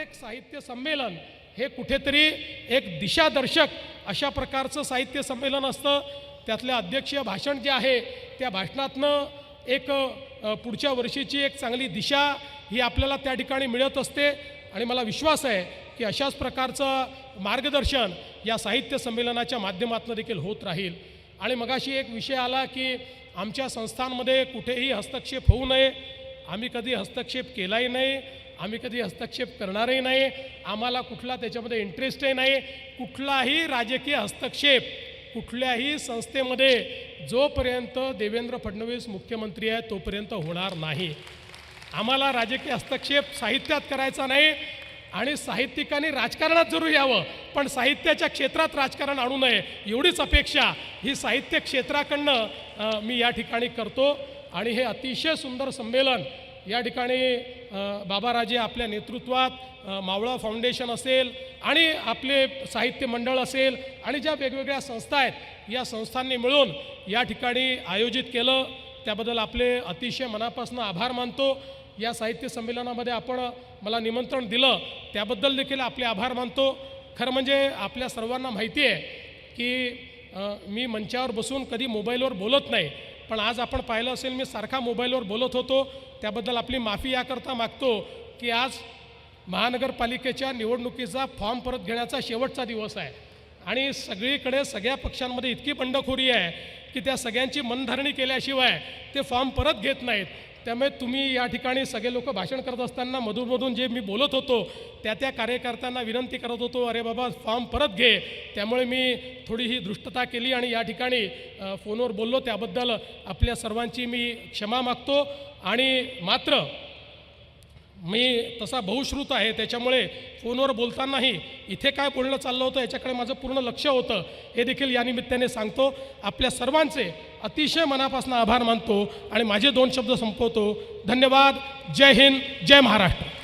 प्रत्येक साहित्य संमेलन हे कुठेतरी एक दिशादर्शक अशा प्रकारचं साहित्य संमेलन असतं. त्यातलं अध्यक्षीय भाषण जे आहे त्या भाषणातनं एक पुढच्या वर्षीची एक चांगली दिशा ही आपल्याला त्या ठिकाणी मिळत असते. आणि मला विश्वास आहे की अशाच प्रकारचं मार्गदर्शन या साहित्य संमेलनाच्या माध्यमातून देखील होत राहील. आणि मगाशी एक विषय आला की आमच्या संस्थांमध्ये कुठेही हस्तक्षेप होऊ नये. आम्ही कधी हस्तक्षेप केलाही नाही. आम्ही कधी हस्तक्षेप करणारही नाही आम्हाला कुठला त्याच्यामध्ये इंटरेस्टही नाही. कुठलाही राजकीय हस्तक्षेप कुठल्याही संस्थेमध्ये जोपर्यंत देवेंद्र फडणवीस मुख्यमंत्री आहे तोपर्यंत होणार नाही. आम्हाला राजकीय हस्तक्षेप साहित्यात करायचा नाही आणि साहित्यिकांनी राजकारणात जरूर यावं पण साहित्याच्या क्षेत्रात राजकारण आणू नये एवढीच अपेक्षा ही साहित्य क्षेत्राकडनं मी या ठिकाणी करतो. आणि हे अतिशय सुंदर संमेलन या ठिकाणी बाबाराजे आपल्या नेतृत्वात मावळा फाउंडेशन असेल आणि आपले साहित्य मंडळ असेल आणि ज्या वेगवेगळ्या संस्था आहेत या संस्थांनी मिळून या ठिकाणी आयोजित केलं. त्याबद्दल आपले अतिशय मनापासून आभार मानतो. या साहित्य संमेलनामध्ये आपण मला निमंत्रण दिलं त्याबद्दल देखील आपले आभार मानतो. खरं म्हणजे आपल्या सर्वांना माहिती आहे की मी मंचावर बसून कधी मोबाईलवर बोलत नाही. पण आज आपण पाहिलं असेल मी सारखा मोबाईलवर बोलत होतो. त्याबद्दल आपली माफी याकरता मागतो की आज महानगरपालिकेच्या निवडणुकीचा फॉर्म परत घेण्याचा शेवटचा दिवस आहे. आणि सगळीकडे सगळ्या पक्षांमध्ये इतकी बंडखोरी आहे की त्या सगळ्यांची मनधरणी केल्याशिवाय ते फॉर्म परत घेत नाहीत. त्यामुळे तुम्ही या ठिकाणी सगळे लोक भाषण करत असताना मधूनमधून जे मी बोलत होतो त्या त्या कार्यकर्त्यांना विनंती करत होतो अरे बाबा फॉर्म परत घे. त्यामुळे मी थोडी ही दृष्टता केली आणि या ठिकाणी फोनवर बोललो. त्याबद्दल आपल्या सर्वांची मी क्षमा मागतो. आणि मात्र मी तसा बहुश्रुत आहे त्याच्यामुळे फोनवर बोलतानाही इथे काय बोलणं चाललं होतं याच्याकडे माझं पूर्ण लक्ष होतं हे देखील या निमित्ताने सांगतो. आपल्या सर्वांचे अतिशय मनापासून आभार मानतो आणि माझे दोन शब्द संपवतो. धन्यवाद. जय हिंद. जय महाराष्ट्र.